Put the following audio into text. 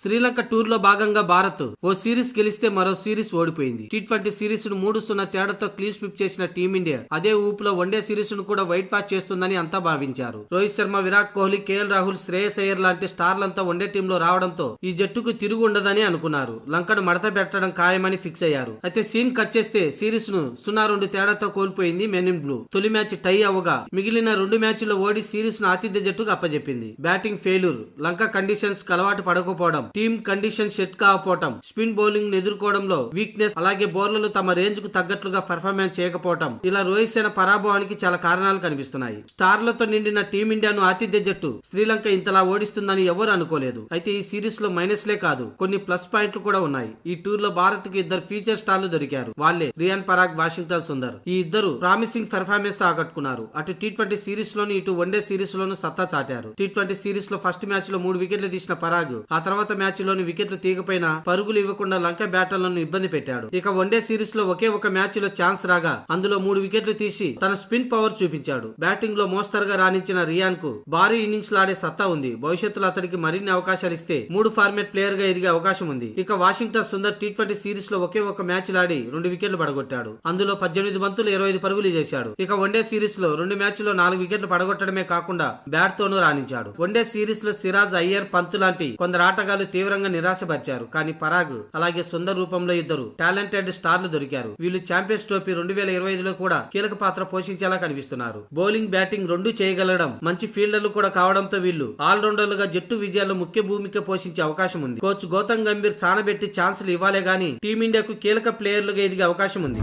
శ్రీలంక టూర్లో భాగంగా భారత్ ఓ సిరీస్ గెలిస్తే మరో సిరీస్ ఓడిపోయింది. టీ ట్వంటీ సిరీస్ను మూడు సున్నా తేడాతో క్లీన్ స్విప్ చేసిన టీమిండియా అదే ఊపులో వన్డే సిరీస్ను కూడా వైట్ వాష్ చేస్తుందని అంతా భావించారు. రోహిత్ శర్మ విరాట్ కోహ్లీ కేఎల్ రాహుల్ శ్రేయస్ అయ్యర్ లాంటి స్టార్లంతా వన్డే టీంలో రావడంతో ఈ జట్టుకు తిరుగు ఉండదని అనుకున్నారు. లంకను మడత పెట్టడం ఖాయమని ఫిక్స్ అయ్యారు. అయితే సీన్ కట్ చేస్తే సిరీస్ను సున్నా రెండు తేడాతో కోల్పోయింది మెన్ ఇన్ బ్లూ. తొలి మ్యాచ్ టై అవగా మిగిలిన రెండు మ్యాచ్ల్లో ఓడి సిరీస్ను ఆతిథ్య జట్టుకు అప్పజెప్పింది. Batting failure. లంక కండిషన్స్ కలవాటు అలవాటు పడకపోవడం టీమ్ కండిషన్ సెట్ కాకపోవటం స్పిన్ బౌలింగ్ ఎదుర్కోవడంలో వీక్నెస్ అలాగే బౌలర్లు తమ రేంజ్కు తగ్గట్లుగా పర్ఫార్మెన్స్ చేయకపోవడం ఇలా రోహిత్ సేన పరాభవానికి చాలా కారణాలు కనిపిస్తున్నాయి. స్టార్లతో నిండిన టీమిండియాను ఆతిథ్య జట్టు శ్రీలంక ఇంతలా ఓడిస్తుందని ఎవరు అనుకోలేదు. అయితే ఈ సిరీస్లో మైనస్లే కాదు కొన్ని ప్లస్ పాయింట్లు కూడా ఉన్నాయి. ఈ టూర్లో భారత్కు ఇద్దరు ఫీచర్ స్టార్లు దొరికారు. వాళ్ళే రియాన్ పరాగ్ వాషింగ్టన్ సుందర్. ఈ ఇద్దరు ప్రామిసింగ్ పెర్ఫార్మెన్స్తో ఆకట్టుకున్నారు. అటు టీ ట్వంటీ సిరీస్ లోను ఇటు వన్డే సిరీస్ లోను సత్తా చాటారు. టీ ట్వంటీ సిరీస్లో ఫస్ట్ మ్యాచ్లో మూడు వికెట్లు తీసిన పరాగ్ ఆ తర్వాత మ్యాచ్లోని వికెట్లు తీగపైన పరుగులు ఇవ్వకుండా లంక బ్యాటర్లను ఇబ్బంది పెట్టాడు. ఇక వన్డే సిరీస్లో ఒకే ఒక మ్యాచ్లో ఛాన్స్ రాగా అందులో మూడు వికెట్లు తీసి తన స్పిన్ పవర్ చూపించాడు. బ్యాటింగ్లో మోస్తరుగా రాణించిన రియాన్కు భారీ ఇన్నింగ్స్ ఆడే సత్తా ఉంది. భవిష్యత్తులో అతడికి మరిన్ని అవకాశాలు ఇస్తే మూడు ఫార్మేట్ ప్లేయర్గా ఎదిగే అవకాశం ఉంది. ఇక వాషింగ్టన్ సుందర్ టీ ట్వంటీ సిరీస్లో ఒకే ఒక మ్యాచ్ లాడి రెండు వికెట్లు పడగొట్టాడు. అందులో పద్దెనిమిది బంతులు ఇరవై ఐదు పరుగులు చేశాడు. ఇక వన్డే సిరీస్లో రెండు మ్యాచ్లో నాలుగు వికెట్లు పడగొట్టడమే కాకుండా బ్యాట్ తోనూ రాణించాడు. వన్డే సిరీస్లో సిరాజ్ అయ్యర్ పంత్ లాంటి కొందరు ఆటగాళ్ళు తీవ్రంగా నిరాశపరిచారు. కానీ పరాగ్ అలాగే సుందర్ రూపంలో ఇద్దరు టాలెంటెడ్ స్టార్లు దొరికారు. వీళ్ళు ఛాంపియన్స్ ట్రోఫీ రెండు వేల ఇరవై ఐదులో కూడా కీలక పాత్ర పోషించేలా కనిపిస్తున్నారు. బౌలింగ్ బ్యాటింగ్ రెండు చేయగలడం మంచి ఫీల్డర్లు కూడా కావడంతో వీళ్ళు ఆల్రౌండర్లుగా జట్టు విజయాల్లో ముఖ్య భూమిక పోషించే అవకాశం ఉంది. కోచ్ గౌతమ్ గంభీర్ సానబెట్టి ఛాన్సులు ఇవ్వాలే గానీ టీమిండియాకు కీలక ప్లేయర్లుగా ఎదిగే అవకాశం ఉంది.